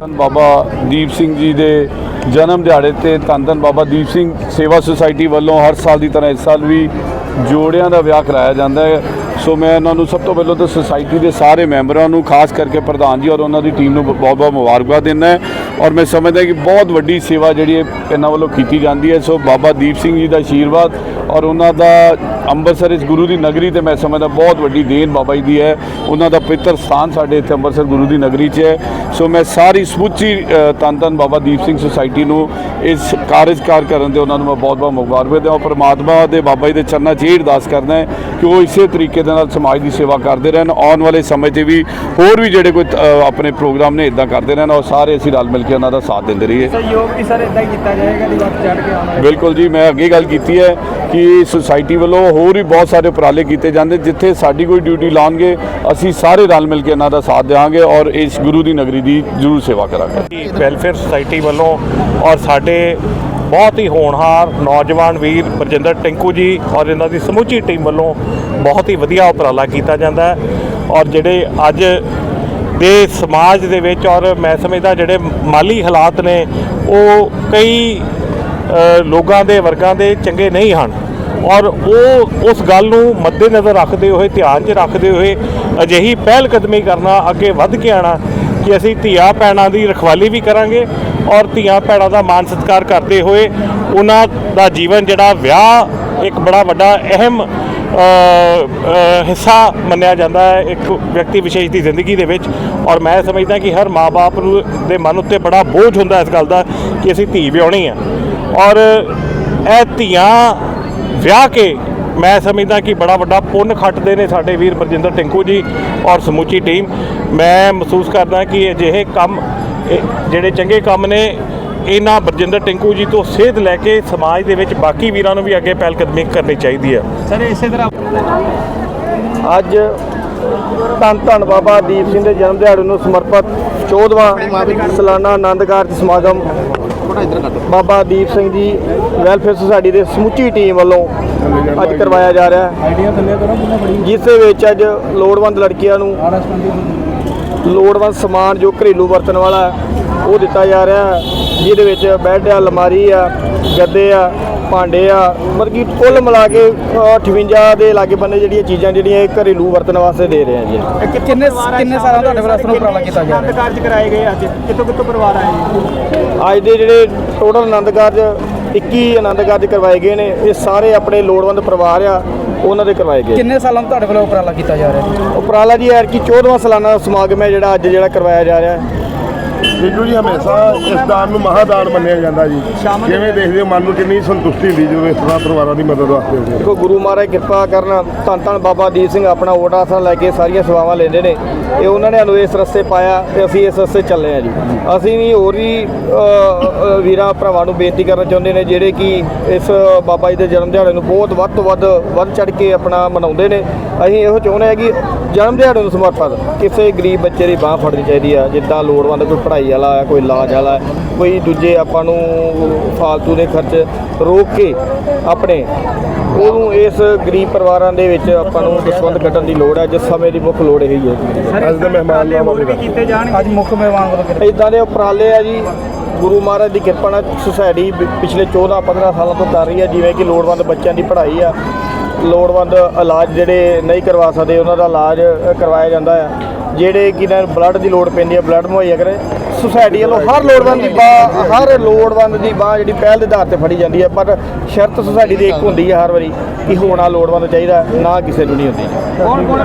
ਧੰਨ ਬਾਬਾ ਦੀਪ ਸਿੰਘ ਜੀ ਦੇ ਜਨਮ ਦਿਹਾੜੇ ਤੇ ਧੰਨ ਧੰਨ ਬਾਬਾ ਦੀਪ ਸਿੰਘ ਸੇਵਾ ਸੁਸਾਇਟੀ ਵੱਲੋਂ ਹਰ ਸਾਲ ਦੀ ਤਰ੍ਹਾਂ ਇਸ ਸਾਲ ਵੀ ਜੋੜਿਆਂ ਦਾ ਵਿਆਹ ਕਰਾਇਆ ਜਾਂਦਾ ਹੈ। ਸੋ ਮੈਂ ਉਹਨਾਂ ਨੂੰ ਸਭ ਤੋਂ ਪਹਿਲਾਂ ਤਾਂ ਸੁਸਾਇਟੀ ਦੇ ਸਾਰੇ ਮੈਂਬਰਾਂ ਨੂੰ, ਖਾਸ ਕਰਕੇ ਪ੍ਰਧਾਨ ਜੀ ਔਰ ਉਹਨਾਂ ਦੀ ਟੀਮ ਨੂੰ ਬਹੁਤ ਬਹੁਤ ਮੁਬਾਰਕਬਾਦ ਦਿੰਦਾ ਹੈ। ਔਰ ਮੈਂ ਸਮਝਦਾ ਕਿ ਬਹੁਤ ਵੱਡੀ ਸੇਵਾ ਜਿਹੜੀ ਹੈ ਇਹਨਾਂ ਵੱਲੋਂ ਕੀਤੀ ਜਾਂਦੀ ਹੈ। ਸੋ ਬਾਬਾ ਦੀਪ ਸਿੰਘ ਜੀ ਦਾ ਆਸ਼ੀਰਵਾਦ ਔਰ ਉਹਨਾਂ ਦਾ ਅੰਮ੍ਰਿਤਸਰ ਇਸ ਗੁਰੂ ਦੀ ਨਗਰੀ ਤੇ ਮੈਂ ਸਮਝਦਾ ਬਹੁਤ ਵੱਡੀ ਦੇਣ ਬਾਬਾ ਜੀ ਦੀ ਹੈ। ਉਹਨਾਂ ਦਾ ਪਵਿੱਤਰ ਸਥਾਨ ਸਾਡੇ ਇੱਥੇ ਅੰਮ੍ਰਿਤਸਰ ਗੁਰੂ ਦੀ ਨਗਰੀ 'ਚ ਹੈ। ਸੋ ਮੈਂ ਸਾਰੀ ਸਮੁੱਚੀ ਧੰਨ ਧੰਨ ਬਾਬਾ ਦੀਪ ਸਿੰਘ ਸੁਸਾਇਟੀ ਨੂੰ ਇਸ ਕਾਰਜਕਾਰ ਕਰਨ ਦੇ ਉਹਨਾਂ ਨੂੰ ਮੈਂ ਬਹੁਤ ਬਹੁਤ ਮੁਬਾਰਕਬਾਦ ਦਿੰਦਾ ਪਰਮਾਤਮਾ ਦੇ ਬਾਬਾ ਜੀ ਦੇ ਚਰਨਾਂ 'ਚ ਇਹ ਅਰਦਾਸ ਕਰਦਾ ਹੈ ਕਿ ਉਹ ਇਸੇ ਤਰੀਕੇ ਦੇ ਨਾਲ ਸਮਾਜ ਦੀ ਸੇਵਾ ਕਰਦੇ ਰਹਿਣ। ਆਉਣ ਵਾਲੇ ਸਮੇਂ 'ਤੇ ਵੀ ਹੋਰ ਵੀ ਜਿਹੜੇ ਕੋਈ ਆਪਣੇ ਪ੍ਰੋਗਰਾਮ ਨੇ ਇਦਾਂ ਕਰਦੇ ਰਹਿਣ ਔਰ ਸਾਰੇ ਅਸੀਂ ਰਲ ਮਿਲ ਕੇ ਉਹਨਾਂ ਦਾ ਸਾਥ ਦਿੰਦੇ ਰਹੀਏ। ਸਹਿਯੋਗ ਵੀ ਸਰ ਇਦਾਂ ਹੀ ਕੀਤਾ ਜਾਏਗਾ ਦੀ ਵਕਤ ਚੜ ਕੇ ਆਉਣਾ ਬਿਲਕੁਲ ਜੀ ਮੈਂ ਅੱਗੇ ਗੱਲ ਕੀਤੀ ਹੈ ਕਿ ਸੁਸਾਇਟੀ ਵੱਲੋਂ ਹੋਰ ਵੀ ਬਹੁਤ ਸਾਰੇ ਉਪਰਾਲੇ ਕੀਤੇ ਜਾਂਦੇ, ਜਿੱਥੇ ਸਾਡੀ ਕੋਈ ਡਿਊਟੀ ਲਾਉਣਗੇ ਅਸੀਂ ਸਾਰੇ ਰਲ ਮਿਲ ਕੇ ਇਹਨਾਂ ਦਾ ਸਾਥ ਦੇਵਾਂਗੇ ਔਰ ਇਸ ਗੁਰੂ ਦੀ ਨਗਰੀ ਦੀ ਜ਼ਰੂਰ ਸੇਵਾ ਕਰਾਂਗੇ। ਵੈਲਫੇਅਰ ਸੁਸਾਇਟੀ ਵੱਲੋਂ ਔਰ ਸਾਡੇ ਬਹੁਤ ਹੀ ਹੋਣਹਾਰ ਨੌਜਵਾਨ ਵੀਰ ਬਰਜਿੰਦਰ ਟਿੰਕੂ ਜੀ ਔਰ ਇਹਨਾਂ ਦੀ ਸਮੁੱਚੀ ਟੀਮ ਵੱਲੋਂ ਬਹੁਤ ਹੀ ਵਧੀਆ ਉਪਰਾਲਾ ਕੀਤਾ ਜਾਂਦਾ ਹੈ ਔਰ ਜਿਹੜੇ ਅੱਜ ਦੇ ਸਮਾਜ ਦੇ ਵਿੱਚ ਔਰ ਮੈਂ ਸਮਝਦਾ ਜਿਹੜੇ ਮਾਲੀ ਹਾਲਾਤ ਨੇ, ਉਹ ਕਈ ਲੋਕਾਂ ਦੇ, ਵਰਗਾਂ ਦੇ ਚੰਗੇ ਨਹੀਂ ਹਨ। ਔਰ ਉਹ ਉਸ ਗੱਲ ਨੂੰ ਮੱਦੇਨਜ਼ਰ ਰੱਖਦੇ ਹੋਏ, ਧਿਆਨ 'ਚ ਰੱਖਦੇ ਹੋਏ ਅਜਿਹੀ ਪਹਿਲ ਕਦਮੀ ਕਰਨਾ ਅੱਗੇ ਵੱਧ ਕੇ ਆਣਾ ਕਿ ਅਸੀਂ ਧੀਆ ਭੈਣਾਂ ਦੀ ਰਖਵਾਲੀ ਵੀ ਕਰਾਂਗੇ ਔਰ ਧੀਆ ਭੈਣਾਂ ਦਾ ਮਾਨ ਸਤਿਕਾਰ ਕਰਦੇ ਹੋਏ ਉਹਨਾਂ ਦਾ ਜੀਵਨ ਜਿਹੜਾ ਵਿਆਹ ਇੱਕ ਬੜਾ ਵੱਡਾ ਅਹਿਮ ਹਿੱਸਾ ਮੰਨਿਆ ਜਾਂਦਾ ਹੈ ਇੱਕ ਵਿਅਕਤੀ ਵਿਸ਼ੇਸ਼ ਦੀ ਜ਼ਿੰਦਗੀ ਦੇ ਵਿੱਚ। ਔਰ ਮੈਂ ਸਮਝਦਾ ਕਿ ਹਰ ਮਾਪੇ ਨੂੰ ਦੇ ਮਨ ਉੱਤੇ ਬੜਾ ਬੋਝ ਹੁੰਦਾ ਇਸ ਗੱਲ ਦਾ ਕਿ ਅਸੀਂ ਧੀ ਵਿਆਹਣੀ ਹੈ ਔਰ ਇਹ ਧੀਆਂ ਵਿਆਹ ਕੇ ਮੈਂ ਸਮਝਦਾ ਕਿ ਬੜਾ ਵੱਡਾ ਪੁੰਨ ਖੱਟਦੇ ਨੇ ਸਾਡੇ ਵੀਰ ਬਰਜਿੰਦਰ ਟਿੰਕੂ ਜੀ ਔਰ ਸਮੁੱਚੀ ਟੀਮ। ਮੈਂ ਮਹਿਸੂਸ ਕਰਦਾ ਕਿ ਅਜਿਹੇ ਕੰਮ ਇਹ ਜਿਹੜੇ ਚੰਗੇ ਕੰਮ ਨੇ ਇਹਨਾਂ ਬਰਜਿੰਦਰ ਟਿੰਕੂ ਜੀ ਤੋਂ ਸੇਧ ਲੈ ਕੇ ਸਮਾਜ ਦੇ ਵਿੱਚ ਬਾਕੀ ਵੀਰਾਂ ਨੂੰ ਵੀ ਅੱਗੇ ਪਹਿਲ ਕਦਮੀ ਕਰਨੀ ਚਾਹੀਦੀ ਹੈ। ਸਰ ਇਸੇ ਤਰ੍ਹਾਂ ਅੱਜ ਧੰਨ ਧੰਨ ਬਾਬਾ ਦੀਪ ਸਿੰਘ ਦੇ ਜਨਮ ਦਿਹਾੜੇ ਨੂੰ ਸਮਰਪਿਤ 14ਵਾਂ ਸਾਲਾਨਾ ਆਨੰਦ ਕਾਰਜ ਸਮਾਗਮ ਬਾਬਾ ਦੀਪ ਸਿੰਘ ਜੀ ਵੈਲਫੇਅਰ ਸੁਸਾਇਟੀ ਦੇ ਸਮੁੱਚੀ ਟੀਮ ਵੱਲੋਂ ਅੱਜ ਕਰਵਾਇਆ ਜਾ ਰਿਹਾ ਹੈ। ਜਿਸ ਦੇ ਵਿੱਚ ਅੱਜ ਲੋੜਵੰਦ ਲੜਕੀਆਂ ਨੂੰ ਲੋੜਵੰਦ ਸਮਾਨ ਜੋ ਘਰੇਲੂ ਵਰਤਣ ਵਾਲਾ ਉਹ ਦਿੱਤਾ ਜਾ ਰਿਹਾ ਹੈ ਜਿਹਦੇ ਵਿੱਚ ਬੈੱਡ ਆ ਅਲਮਾਰੀ ਆ ਗੱਦੇ ਆ ਭਾਂਡੇ ਆ ਮਤਲਬ ਕਿ ਕੁੱਲ ਮਿਲਾ ਕੇ ਅ, 58 ਦੇ ਲਾਗੇ ਬੰਨੇ ਜਿਹੜੀਆਂ ਚੀਜ਼ਾਂ ਜਿਹੜੀਆਂ ਇਹ ਘਰੇਲੂ ਵਰਤਣ ਵਾਸਤੇ ਦੇ ਰਹੇ ਆ ਜੀ। ਕਿੰਨੇ ਕਿੰਨੇ ਸਾਲਾਂ ਤੁਹਾਡੇ ਇਸ ਨੂੰ ਉਪਰਾਲਾ ਕੀਤਾ ਜਾ ਰਿਹਾ ਕਾਰਜ ਕਰਾਏ ਗਏ ਅੱਜ। ਕਿੱਥੋਂ ਕਿੱਥੋਂ ਪਰਿਵਾਰ ਆਏ ਅੱਜ ਦੇ ਜਿਹੜੇ ਟੋਟਲ ਆਨੰਦ ਕਾਰਜ 21 ਆਨੰਦ ਕਾਰਜ ਕਰਵਾਏ ਗਏ ਨੇ ਇਹ ਸਾਰੇ ਆਪਣੇ ਲੋੜਵੰਦ ਪਰਿਵਾਰ ਆ ਉਹਨਾਂ ਦੇ ਕਰਵਾਏ ਗਏ। ਕਿੰਨੇ ਸਾਲਾਂ ਤੋਂ ਤੁਹਾਡੇ ਵੱਲੋਂ ਉਪਰਾਲਾ ਕੀਤਾ ਜਾ ਰਿਹਾ ਉਪਰਾਲਾ ਜੀ ਐਰ ਕੀ 14ਵਾਂ ਸਾਲਾਨਾ ਸਮਾਗਮ ਹੈ ਜਿਹੜਾ ਅੱਜ ਜਿਹੜਾ ਕਰਵਾਇਆ ਜਾ ਰਿਹਾ ਹੈ ਜੀ, ਹਮੇਸ਼ਾ ਇਸ ਦਾਨ ਨੂੰ ਮਹਾਦਾਨ ਮੰਨਿਆ ਜਾਂਦਾ ਜੀ। ਜਿਵੇਂ ਦੇਖਦੇ ਹੋ, ਮਨ ਨੂੰ ਕਿੰਨੀ ਸੰਤੁਸ਼ਟੀ ਹੁੰਦੀ ਜਦੋਂ ਇਸ ਤਰ੍ਹਾਂ ਪਰਿਵਾਰਾਂ ਦੀ ਮਦਦ ਵਾਸਤੇ ਹੁੰਦੇ ਦੇਖੋ, ਗੁਰੂ ਮਹਾਰਾਜ ਕਿਰਪਾ ਕਰਨ, ਧੰਨ ਧੰਨ ਬਾਬਾ ਦੀਪ ਸਿੰਘ ਆਪਣਾ ਓਟ ਆਸਣ ਲੈ ਕੇ ਸਾਰੀਆਂ ਸੇਵਾਵਾਂ ਲੈਂਦੇ ਨੇ। ਇਹ ਉਹਨਾਂ ਨੇ ਸਾਨੂੰ ਇਸ ਰਸਤੇ ਪਾਇਆ ਤੇ ਅਸੀਂ ਇਸ ਰਸਤੇ ਚੱਲੇ ਆ ਜੀ। ਅਸੀਂ ਵੀ ਹੋਰ ਵੀ ਵੀਰਾਂ ਭਰਾਵਾਂ ਨੂੰ ਬੇਨਤੀ ਕਰਨਾ ਚਾਹੁੰਦੇ ਨੇ, ਜਿਹੜੇ ਕਿ ਇਸ ਬਾਬਾ ਜੀ ਦੇ ਜਨਮ ਦਿਹਾੜੇ ਨੂੰ ਬਹੁਤ ਵੱਧ ਤੋਂ ਵੱਧ ਵੱਧ ਚੜ ਕੇ ਆਪਣਾ ਮਨਾਉਂਦੇ ਨੇ। ਅਸੀਂ ਇਹੋ ਚਾਹੁੰਦੇ ਆ ਕਿ ਜਨਮ ਦਿਹਾੜੇ ਨੂੰ ਸਮਰਪਿਤ ਕਿਸੇ ਗਰੀਬ ਬੱਚੇ ਦੀ ਬਾਹ ਫੜਨੀ ਚਾਹੀਦੀ ਆ, ਜਿੱਦਾਂ ਲੋੜਵੰਦ ਕੋਈ ਪੜ੍ਹਾਈ ਵਾਲਾ ਹੈ ਕੋਈ ਇਲਾਜ ਵਾਲਾ ਹੈ, ਕੋਈ ਦੂਜੇ ਆਪਾਂ ਨੂੰ ਫਾਲਤੂ ਦੇ ਖਰਚ ਰੋਕ ਕੇ ਆਪਣੇ ਉਹਨੂੰ ਇਸ ਗਰੀਬ ਪਰਿਵਾਰਾਂ ਦੇ ਵਿੱਚ ਆਪਾਂ ਨੂੰ ਦਸਵੰਦ ਕੱਢਣ ਦੀ ਲੋੜ ਹੈ ਜਿਸ ਸਮੇਂ ਦੀ ਮੁੱਖ ਲੋੜ ਇਹੀ ਹੈ ਅੱਜ ਦੇ ਮਹਿਮਾਨ ਵੀ ਕੀਤੇ ਜਾਣਗੇ ਅੱਜ ਮੁੱਖ ਮਹਿਮਾਨ ਵੱਲੋਂ ਇਦਾਂ ਦੇ ਉਪਰਾਲੇ ਆ ਜੀ ਗੁਰੂ ਮਹਾਰਾਜ ਦੀ ਕਿਰਪਾ ਨਾਲ ਸੁਸਾਇਟੀ ਪਿਛਲੇ 14 15 ਸਾਲਾਂ ਤੋਂ ਕਰ ਰਹੀ ਹੈ ਜਿਵੇਂ ਕਿ ਲੋੜਵੰਦ ਬੱਚਿਆਂ ਦੀ ਪੜ੍ਹਾਈ ਆ ਲੋੜਵੰਦ ਇਲਾਜ ਜਿਹੜੇ ਨਹੀਂ ਕਰਵਾ ਸਕਦੇ ਉਹਨਾਂ ਦਾ ਇਲਾਜ ਕਰਵਾਇਆ ਜਾਂਦਾ ਹੈ ਜਿਹੜੇ ਕਿ ਇਹਨਾਂ ਨੂੰ ਬਲੱਡ ਦੀ ਲੋੜ ਪੈਂਦੀ ਹੈ ਬਲੱਡ ਮੁਹੱਈਆ ਕਰੇ। ਸੁਸਾਇਟੀ ਵੱਲੋਂ ਹਰ ਲੋੜਵੰਦ ਦੀ ਬਾਹ, ਹਰ ਲੋੜਵੰਦ ਦੀ ਬਾਹ ਜਿਹੜੀ ਪਹਿਲ ਦੇ ਆਧਾਰ ਤੇ ਫੜੀ ਜਾਂਦੀ ਹੈ, ਪਰ ਸ਼ਰਤ ਸੁਸਾਇਟੀ ਦੀ ਇੱਕ ਹੁੰਦੀ ਹੈ ਹਰ ਵਾਰੀ ਕਿ ਹੋਣਾ ਲੋੜਵੰਦ ਚਾਹੀਦਾ, ਨਾ ਕਿਸੇ ਨੂੰ ਨਹੀਂ ਹੁੰਦੀ। ਕੌਣ ਕੌਣ